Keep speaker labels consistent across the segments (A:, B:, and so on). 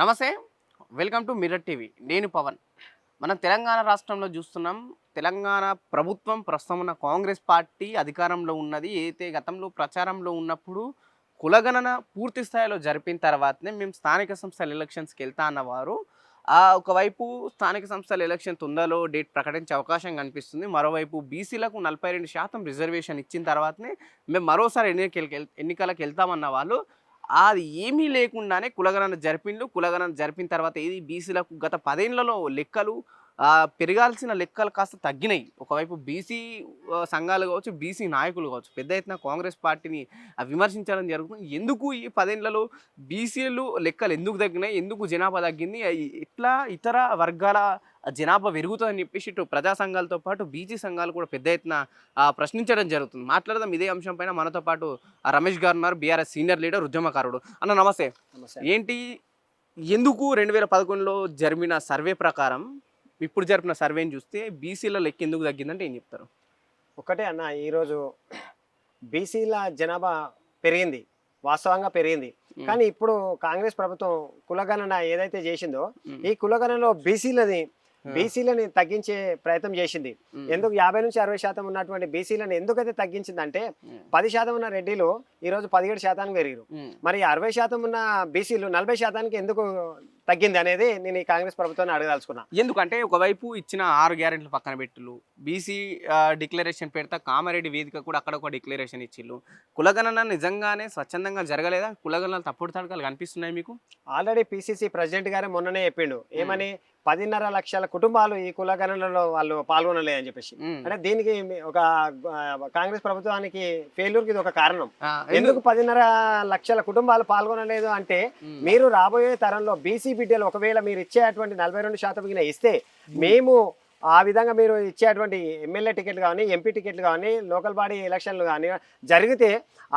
A: నమస్తే. Welcome to mirror TV. నేను పవన్. మనం తెలంగాణ రాష్ట్రంలో చూస్తున్నాం. తెలంగాణ ప్రభుత్వం ప్రస్తుతం ఉన్న కాంగ్రెస్ పార్టీ అధికారంలో ఉన్నది. ఏదైతే గతంలో ప్రచారంలో ఉన్నప్పుడు కులగణన పూర్తి స్థాయిలో జరిపిన తర్వాతనే మేము స్థానిక సంస్థల ఎలక్షన్స్కి వెళ్తా అన్నవారు. ఒకవైపు స్థానిక సంస్థల ఎలక్షన్ తొందరలో డేట్ ప్రకటించే అవకాశం కనిపిస్తుంది. మరోవైపు బీసీలకు నలభై రెండు శాతం రిజర్వేషన్ ఇచ్చిన తర్వాతనే మేము మరోసారి ఎన్నికలకి వెళ్- ఎన్నికలకు వెళ్తామన్న వాళ్ళు అది ఏమీ లేకుండానే కులగణన జరిపిండు. కులగణన జరిపిన తర్వాత ఇది బీసీలకు గత పదేళ్ళలో లెక్కలు పెరగాల్సిన లెక్కలు కాస్త తగ్గినాయి. ఒకవైపు బీసీ సంఘాలు కావచ్చు బీసీ నాయకులు కావచ్చు పెద్ద ఎత్తున కాంగ్రెస్ పార్టీని విమర్శించడం జరుగుతుంది. ఎందుకు ఈ పదేళ్ళలో బీసీలు లెక్కలు ఎందుకు తగ్గినాయి? ఎందుకు జనాభా తగ్గింది? ఆ, ఇట్లా ఇతర వర్గాల జనాభా పెరుగుతుందని చెప్పేసి ఇటు ప్రజా సంఘాలతో పాటు బీసీ సంఘాలు కూడా పెద్ద ఎత్తున ప్రశ్నించడం జరుగుతుంది. మాట్లాడదాం ఇదే అంశం పైన. మనతో పాటు రమేష్ గారు ఉన్నారు. బీఆర్ఎస్ సీనియర్ లీడర్ ఉద్యమకారుడు అన్న నమస్తే.
B: నమస్తే.
A: ఏంటి? ఎందుకు రెండు వేల పదకొండులో జరిపిన సర్వే ప్రకారం ఇప్పుడు జరిపిన సర్వేని చూస్తే బీసీల లెక్క ఎందుకు తగ్గిందంటే ఏం చెప్తారు
B: ఒకటే అన్న ఈరోజు బీసీల జనాభా పెరిగింది వాస్తవంగా పెరిగింది. కానీ ఇప్పుడు కాంగ్రెస్ ప్రభుత్వం కులగణన ఏదైతే చేసిందో. ఈ కులగణనలో బీసీలని
A: ఆ.
B: బీసీలని తగ్గించే ప్రయత్నం చేసింది. ఎందుకు యాభై నుంచి అరవై శాతం ఉన్నటువంటి బీసీలను ఎందుకైతే తగ్గించిందంటే. పది శాతం ఉన్న రెడ్డిలు ఈరోజు పదిహేడు శాతానికి పెరిగారు. మరి అరవై శాతం ఉన్న బీసీలు నలభై శాతానికి ఎందుకు తగ్గింది అనేది నేను ఈ కాంగ్రెస్ ప్రభుత్వాన్ని అడగదలుచుకున్నా.
A: ఎందుకంటే ఒకవైపు ఇచ్చిన ఆరు గ్యారెంట్లు పక్కన పెట్టులు బీసీ డిక్లరేషన్ పెడతా కామారెడ్డి వేదిక కూడా అక్కడ ఒక డిక్లరేషన్ ఇచ్చిళ్ళు కులగణన నిజంగానే స్వచ్ఛందంగా జరగలేదా? కులగణనలు తప్పుడు తడకలు కనిపిస్తున్నాయి మీకు?
B: ఆల్రెడీ పిసిసి ప్రెసిడెంట్ గారే మొన్ననే చెప్పిండు. ఏమని? పదిన్నర లక్షల కుటుంబాలు ఈ కులగణనలో వాళ్ళు పాల్గొనలేదని చెప్పేసి. అంటే దీనికి ఒక కాంగ్రెస్ ప్రభుత్వానికి ఫెయిల్యూర్కి ఇది ఒక కారణం ఎందుకు పదిన్నర లక్షల కుటుంబాలు పాల్గొనలేదు అంటే. మీరు రాబోయే తరంలో బీసీ బిడ్డలు ఒకవేళ మీరు ఇచ్చేటువంటి నలభై రెండు శాతం ఇస్తే మేము ఆ విధంగా మీరు ఇచ్చేటువంటి ఎమ్మెల్యే టికెట్లు కానీ ఎంపీ టికెట్లు కానీ లోకల్ బాడీ ఎలక్షన్లు కానీ జరిగితే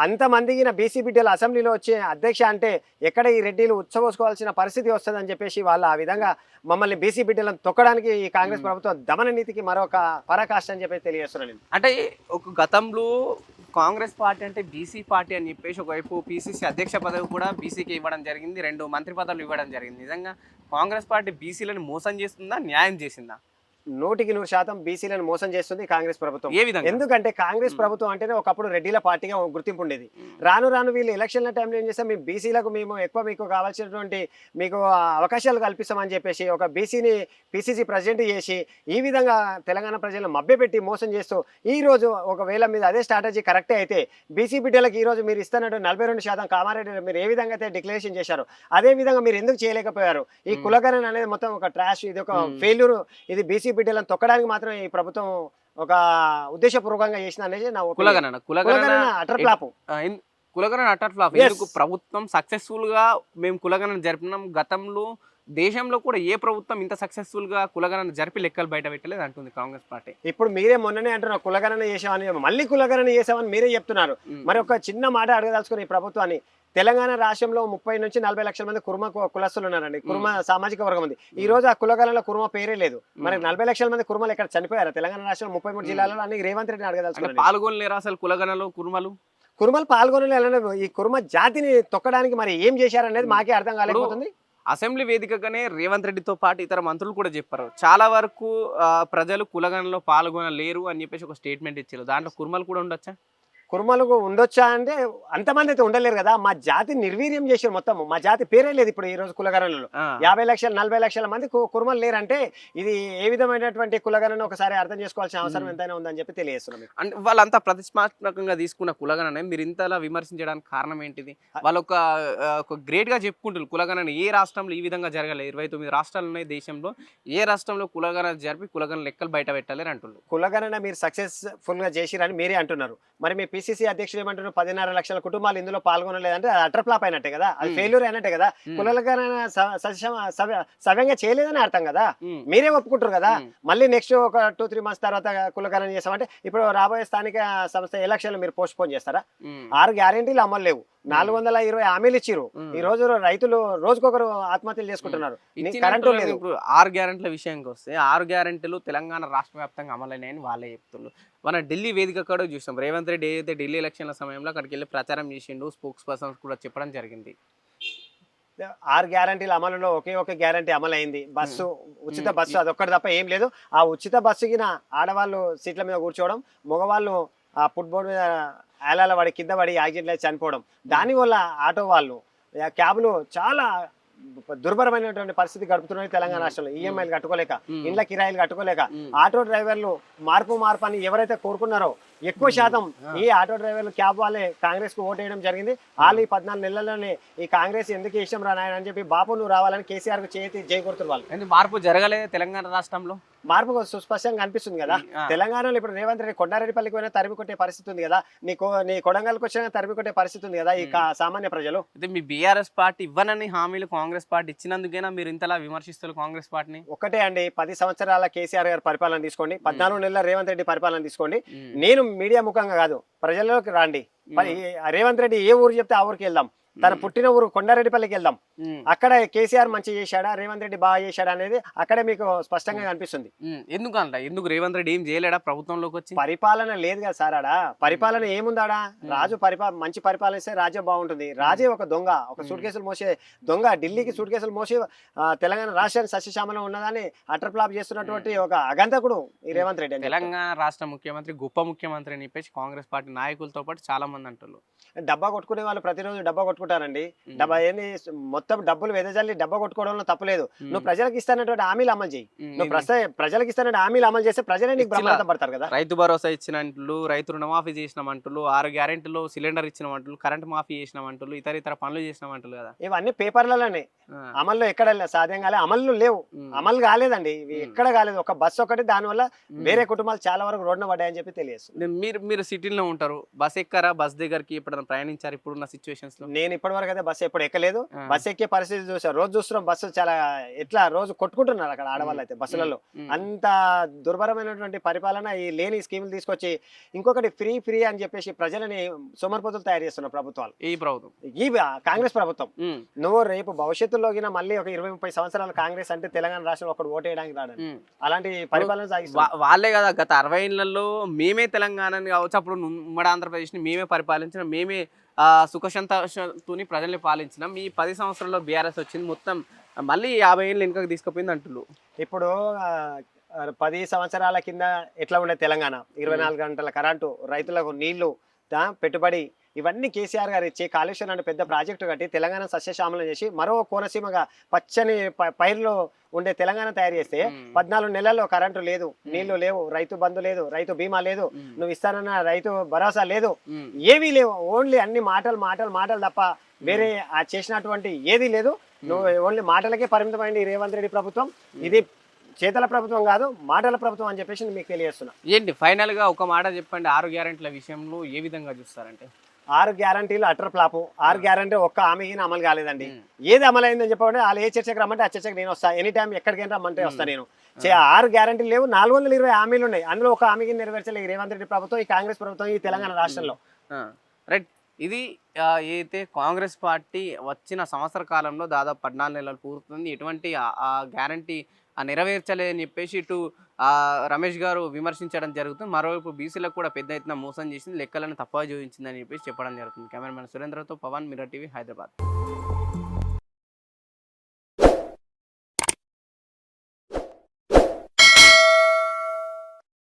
B: అంతమందికి బీసీ బిడ్డలు అసెంబ్లీలో వచ్చే అధ్యక్ష అంటే ఎక్కడ ఈ రెడ్డిలు ఉచ్చబోసుకోవాల్సిన పరిస్థితి వస్తుందని చెప్పేసి వాళ్ళు ఆ విధంగా మమ్మల్ని బీసీ బిడ్డలను తొక్కడానికి ఈ కాంగ్రెస్ ప్రభుత్వం దమన నీతికి మరొక పరాకాష్ట అని చెప్పి తెలియజేస్తున్నాను నేను.
A: అంటే ఒక గతంలో కాంగ్రెస్ పార్టీ అంటే బీసీ పార్టీ అని చెప్పేసి ఒకవైపు పీసీసీ అధ్యక్ష పదవి కూడా బీసీకి ఇవ్వడం జరిగింది రెండు మంత్రి పదవులు ఇవ్వడం జరిగింది. నిజంగా కాంగ్రెస్ పార్టీ బీసీలను మోసం చేస్తుందా న్యాయం చేసిందా?
B: నూటికి నూరు శాతం బీసీలను మోసం చేస్తుంది కాంగ్రెస్ ప్రభుత్వం
A: ఏ విధంగా
B: ఎందుకంటే కాంగ్రెస్. ప్రభుత్వం అంటేనే ఒకప్పుడు రెడ్డిల పార్టీగా గుర్తింపు ఉండేది. రాను రాను వీళ్ళు ఎలక్షన్ల టైంలో ఏం చేస్తాం మేము బీసీలకు మేము ఎక్కువ మీకు కావాల్సినటువంటి మీకు అవకాశాలు కల్పిస్తామని చెప్పేసి ఒక బీసీని పిసిసి ప్రెసిడెంట్ చేసి ఈ విధంగా తెలంగాణ ప్రజలను మభ్యపెట్టి మోసం చేస్తూ ఈ రోజు ఒకవేళ మీద అదే స్ట్రాటజీ కరెక్టే అయితే బీసీ బిడ్డలకు ఈ రోజు మీరు ఇస్తున్నట్టు నలభై రెండు శాతం కామారెడ్డి మీరు ఏ విధంగా అయితే డిక్లరేషన్ చేశారు అదే విధంగా మీరు ఎందుకు చేయలేకపోయారు ఈ. కులగణన అనేది మొత్తం ఒక ట్రాష్ ఇది ఒక. ఫెయిల్యూర్ ఇది బీసీ బిడ్డలను తొక్కడానికి మాత్రం ఈ ప్రభుత్వం ఒక ఉద్దేశపూర్వకంగా చేసిన అనేది నా.
A: కులగణన కులగణన
B: అటర్ ఫ్లాప్
A: కులగణన అటర్ ఫ్లాప్. ఎందుకు ప్రభుత్వం సక్సెస్ఫుల్గా మేము కులగణన జరిపినాం గతంలో దేశంలో కూడా ఏ ప్రభుత్వం ఇంత సక్సెస్ఫుల్గా కులగణన జరిపి లెక్కలు బయట పెట్టలేదు అంటుంది కాంగ్రెస్ పార్టీ.
B: ఇప్పుడు మీరే మొన్ననే అంటున్నారు కులగణన చేసామని మళ్ళీ కులగణన చేసామని మీరే చెప్తున్నారు. మరి ఒక చిన్న మాట అడగదలుచుకుని ఈ ప్రభుత్వాన్ని తెలంగాణ రాష్ట్రంలో ముప్పై నుంచి నలభై లక్షల మంది కుర్మ కులస్తులు ఉన్నారండి. కుర్మ సామాజిక వర్గం ఉంది. ఈ రోజు ఆ కులగణలో కుర్మ పేరే లేదు. మరి. నలభై లక్షల మంది కుర్మలు ఎక్కడ చనిపోయారు? తెలంగాణ రాష్ట్రంలో ముప్పై మూడు
A: మ్మ్.
B: జిల్లాలలో అన్ని రేవంత్ రెడ్డిని
A: అంటే
B: అడగదలుచుకున్నాను
A: పాల్గొనలేరు అసలు కులగణలో కుర్మలు?
B: కుర్మలు పాల్గొనలేదు ఈ కుర్మ జాతిని తొక్కడానికి మరి ఏం చేశారనేది. మాకే అర్థం కాలేకపోతుంది.
A: అసెంబ్లీ వేదికగానే రేవంత్ రెడ్డితో పాటు ఇతర మంత్రులు కూడా చెప్పారు. చాలా వరకు ప్రజలు కులగణలో పాల్గొనలేరు అని చెప్పేసి ఒక స్టేట్మెంట్ ఇచ్చారు. దాంట్లో కుర్మలు కూడా ఉండొచ్చా?
B: కుర్మలు ఉండొచ్చా అంటే అంతమంది అయితే ఉండలేరు కదా. మా జాతి నిర్వీర్యం చేశారు మొత్తం. మా జాతి పేరే లేదు ఇప్పుడు ఈ రోజు కులగణనలో.
A: ఆ.
B: యాభై లక్షలు నలభై లక్షల మంది కుర్మలు లేరంటే ఇది ఏ విధమైనటువంటి కులగణన ఒకసారి అర్థం చేసుకోవాల్సిన అవసరం. ఎంతైనా ఉందని చెప్పి తెలియజేస్తున్నాం.
A: అంటే వాళ్ళంతా ప్రతిష్టాత్మకంగా తీసుకున్న కులగణనే మీరు ఇంతలా విమర్శించడానికి కారణం ఏంటిది? వాళ్ళు ఒక గ్రేట్గా చెప్పుకుంటారు కులగణన. ఏ రాష్ట్రంలో ఈ విధంగా జరగలేదు ఇరవై తొమ్మిది రాష్ట్రాలు ఉన్నాయి దేశంలో. ఏ రాష్ట్రంలో కులగణన జరిపి కులగణ లెక్కలు బయట పెట్టలేరు అంటున్నారు.
B: కులగణన మీరు సక్సెస్ఫుల్గా చేసిరని మీరే అంటున్నారు. మరి మీ పిసిసి అధ్యక్షుడు ఏమంటున్నారు? పదిన్నర లక్షల కుటుంబాలు ఇందులో పాల్గొనలేదంటే అది అటర్ ఫ్లాప్ అయినట్టే కదా? అది. ఫెయిల్యూర్ అయినట్టే కదా? సవ్య- సవ్యంగా చేయలేదని అర్థం కదా? మీరే ఒప్పుకుంటారు కదా? మళ్ళీ నెక్స్ట్ ఒక టూ త్రీ మంత్స్ తర్వాత కులగణన చేస్తామంటే ఇప్పుడు రాబోయే స్థానిక సంస్థ ఎలక్షన్లు మీరు పోస్ట్ పోన్ చేస్తారా ఆరు గ్యారెంటీలు అమలు లేవు. నాలుగు వందల ఇరవై హామీలు ఇచ్చిరు. ఈ రోజు రైతులు రోజుకొకరు ఆత్మహత్యలు చేసుకుంటున్నారు. కరెంటు లేదు.
A: ఇప్పుడు ఆరు గ్యారెంట్ల విషయానికి వస్తే ఆరు గ్యారెంటీలు తెలంగాణ రాష్ట్ర వ్యాప్తంగా అమలైనాయని వాళ్ళే చెప్తున్నారు. మన ఢిల్లీ వేదిక కూడా చూసాం రేవంత్ రెడ్డి ఏదైతే ఢిల్లీ ఎలక్షన్ల సమయంలో అక్కడికి వెళ్ళి ప్రచారం చేసిండు స్పోక్స్ పర్సన్స్ కూడా చెప్పడం జరిగింది.
B: ఆరు గ్యారంటీల అమలులో ఒకే ఒక గ్యారంటీ అమలు అయింది బస్సు ఉచిత. బస్సు అదొక్కటి తప్ప ఏం లేదు. ఆ ఉచిత బస్సుకి ఆడవాళ్ళు సీట్ల మీద కూర్చోవడం మగవాళ్ళు ఆ ఫుట్బోర్డ్ మీద ఏలాల పడి కింద పడి యాక్సిడెంట్ అయి చనిపోవడం దానివల్ల ఆటో వాళ్ళు క్యాబ్లు చాలా దుర్భరమైనటువంటి పరిస్థితి గడుపుతున్నాయి తెలంగాణ. రాష్ట్రంలో ఈఎంఐలు కట్టుకోలేక. ఇండ్ల కిరాయిలు కట్టుకోలేక. ఆటో డ్రైవర్లు మార్పు మార్పు అని ఎవరైతే కోరుకున్నారో ఎక్కువ శాతం. ఈ ఆటో డ్రైవర్లు క్యాబ్ వాళ్ళే కాంగ్రెస్కు ఓటేయడం జరిగింది. వాళ్ళు ఈ పద్నాలుగు నెలల్లోనే ఈ కాంగ్రెస్ ఎందుకు ఇష్టం రా నాయన అని చెప్పి బాపు నువ్వు రావాలని కేసీఆర్కు చేతి జై కొడుతున్నారు వాళ్ళు
A: మార్పు జరగలేదు తెలంగాణ రాష్ట్రంలో?
B: మార్పు సుస్పష్టంగా కనిపిస్తుంది కదా. తెలంగాణలో ఇప్పుడు రేవంత్ రెడ్డి కొండారెడ్డిపల్లికి పోయినా తరిమి కొట్టే పరిస్థితి ఉంది కదా. నీ నీ కొడంగల్కి వచ్చినా తరిమి కొట్టే పరిస్థితి ఉంది కదా ఈ సామాన్య ప్రజలు?
A: అయితే మీ బీఆర్ఎస్ పార్టీ ఇవ్వనని హామీలు కాంగ్రెస్ పార్టీ ఇచ్చినందుకేనా మీరు ఇంతలా విమర్శిస్తారు కాంగ్రెస్ పార్టీని?
B: ఒకటే అండి పది సంవత్సరాల కేసీఆర్ గారి పరిపాలన తీసుకోండి పద్నాలుగు నెలల రేవంత్ రెడ్డి పరిపాలన తీసుకోండి. నేను మీడియా ముఖంగా కాదు. ప్రజల్లోకి రండి. మరి రేవంత్ రెడ్డి ఏ ఊరు చెప్తే ఆ ఊరికి వెళ్దాం. తన పుట్టిన ఊరు కొండారెడ్డిపల్లికి వెళ్దాం. అక్కడ కేసీఆర్ మంచి చేశాడా? రేవంత్ రెడ్డి బాగా చేశాడా అనేది అక్కడే మీకు స్పష్టంగా కనిపిస్తుంది.
A: ఎందుకు అంట ఎందుకు రేవంత్ రెడ్డి ఏం చేయలేడా ప్రభుత్వంలోకి వచ్చి?
B: పరిపాలన లేదు కదా సార్ ఆడ. పరిపాలన ఏముందాడా? రాజు పరిపా మంచి పరిపాలన ఇస్తే రాజ్యం బాగుంటుంది. రాజే ఒక దొంగ. ఒక సూట్ కేసులు మోసే దొంగ. ఢిల్లీకి సూట్ కేసులు మోసి తెలంగాణ రాష్ట్రాన్ని సస్యశ్యామలం ఉన్నదాన్ని అటర్ ఫ్లాప్ చేస్తున్నటువంటి ఒక అగంతకుడు ఈ రేవంత్ రెడ్డి.
A: తెలంగాణ రాష్ట్ర ముఖ్యమంత్రి గొప్ప ముఖ్యమంత్రి అని చెప్పేసి కాంగ్రెస్ పార్టీ నాయకులతో పాటు చాలా మంది అంటారు
B: డబ్బా కొట్టుకునే వాళ్ళు ప్రతిరోజు డబ్బా కొట్టుకుంటారండి
A: ఉమ్.
B: డబ్బా ఏంది మొత్తం డబ్బులు వెదజల్లి డబ్బా కొట్టుకోవడంలో తప్పలేదు. నువ్వు ప్రజలకు ఇస్తానటువంటి హామీలు అమలు చేయి. నువ్వు ప్రజలకు ఇస్తానంటే హామీలు అమలు చేస్తే ప్రజలే నీకు. బ్రహ్మాండం పడతారు కదా
A: రైతు భరోసా ఇచ్చినట్లు రైతు రుణమాఫీ చేసినామంటులు ఆరు గ్యారెంటీలో సిలిండర్ ఇచ్చినామంటులు కరెంట్ మాఫీ చేసినామంటులు ఇతర ఇతర పనులు చేసినామంటులు కదా
B: ఇవన్నీ పేపర్లలోనే. అమల్లో ఎక్కడ సాధ్యం కాలే. అమలు లేవు. అమలు కాలేదండి. ఇవి. ఎక్కడ కాలేదు. ఒక బస్సు ఒకటి దానివల్ల. వేరే కుటుంబాలు చాలా వరకు రోడ్డున పడ్డాయని చెప్పి తెలియదు
A: మీరు మీరు సిటీలో ఉంటారు. బస్ ఎక్కారా? బస్ దగ్గరికి ఎప్పుడైనా ప్రయాణించారు ఇప్పుడున్న సిచ్యువేషన్స్లో?
B: నేను ఇప్పటి వరకు అయితే బస్సు ఎప్పుడు ఎక్కలేదు. బస్సు ఎక్కే పరిస్థితి చూసాను రోజు చూస్తున్నాం. బస్సు చాలా ఎట్లా రోజు కొట్టుకుంటున్నారు అక్కడ ఆడవాళ్ళు అయితే బస్సులలో. అంత దుర్భరమైనటువంటి పరిపాలన ఈ లేని స్కీములు తీసుకొచ్చి ఇంకొకటి ఫ్రీ ఫ్రీ అని చెప్పేసి ప్రజలని సోమరిపోతులు తయారు చేస్తున్నారు ప్రభుత్వాలు.
A: ఈ ప్రభుత్వం.
B: ఈ కాంగ్రెస్ ప్రభుత్వం. నువ్వు రేపు భవిష్యత్తులో గిన మళ్ళీ ఒక ఇరవై ముప్పై సంవత్సరాలు కాంగ్రెస్ అంటే తెలంగాణ రాష్ట్రంలో ఒకటి ఓటేయడానికి రాడండి
A: ఉమ్.
B: అలాంటి పరిపాలన సాగిస్తున్నారు
A: వా- వాళ్ళే కదా గత అరవై ఏళ్ళలో మేమే తెలంగాణని కావచ్చు అప్పుడు ఉమ్మడి ఆంధ్రప్రదేశ్ని మేమే పరిపాలించిన మేమే ఆ, సుఖ సంతోషంతోని ప్రజల్ని పాలించినాం. ఈ పది సంవత్సరాల్లో బీఆర్ఎస్ వచ్చింది మొత్తం మళ్ళీ యాభై ఏళ్ళు వెనుకకు తీసుకుపోయింది అంటున్నారు
B: ఇప్పుడు పది సంవత్సరాల కింద ఎట్లా ఉండే తెలంగాణ? ఇరవై నాలుగు గంటల కరెంటు రైతులకు నీళ్ళు పెట్టుబడి ఇవన్నీ కేసీఆర్ గారు ఇచ్చి కాళేశ్వరం అనే పెద్ద ప్రాజెక్టు కట్టి తెలంగాణ సస్యశ్యామలం చేసి మరో కోనసీమగా పచ్చని పైర్లు ఉండే తెలంగాణ తయారు చేస్తే. పద్నాలుగు నెలల్లో కరెంటు లేదు నీళ్ళు లేవు రైతు బంధు లేదు రైతు బీమా లేదు. నువ్వు ఇస్తానన్న రైతు భరోసా లేదు. ఏవీ లేవు ఓన్లీ అన్ని మాటలు మాటలు మాటలు తప్ప వేరే ఆ చేసినటువంటి ఏది లేదు. నువ్వు ఓన్లీ మాటలకే పరిమితమైంది రేవంత్ రెడ్డి ప్రభుత్వం. ఇది చేతల ప్రభుత్వం కాదు మాటల ప్రభుత్వం అని చెప్పేసి మీకు తెలియజేస్తున్నా.
A: ఏంటి ఫైనల్గా ఒక మాట చెప్పండి ఆరు గ్యారెంటీల విషయంలో ఏ విధంగా చూస్తారంటే?
B: ఆరు గ్యారంటీలు అటర్ ఫ్లాపు. ఆరు గ్యారంటీ ఒక్క హామీ గిన అమలు కాలేదండి. ఏది అమలు అయిందని చెప్పండి వాళ్ళు ఏ చర్చకు రమ్మంటే ఆ చర్చకు నేను వస్తా. ఎనీ టైం ఎక్కడికైనా రమ్మంటే వస్తా నేను. ఆరు గ్యారంటీలు లేవు నాలుగు వందల ఇరవై హామీలు ఉన్నాయి. అందులో ఒక హామీకి నెరవేర్చలేదు రేవంత్ రెడ్డి ప్రభుత్వం ఈ కాంగ్రెస్ ప్రభుత్వం ఈ తెలంగాణ రాష్ట్రంలో.
A: రైట్. ఇది ఏదైతే కాంగ్రెస్ పార్టీ వచ్చిన సంవత్సర కాలంలో దాదాపు పద్నాలుగు నెలలు పూర్తుంది ఎటువంటి ఆ గ్యారంటీ నెరవేర్చలేదని చెప్పేసి ఇటు ఆ, రమేష్ గారు విమర్శించడం జరుగుతుంది. మరోవైపు బీసీలకు కూడా పెద్ద ఎత్తున మోసం చేసింది లెక్కలను తప్పగా చూపించిందని చెప్పేసి చెప్పడం జరుగుతుంది. కెమెరామెన్ సురేంద్రతో పవన్ మిర్రర్ టీవీ హైదరాబాద్.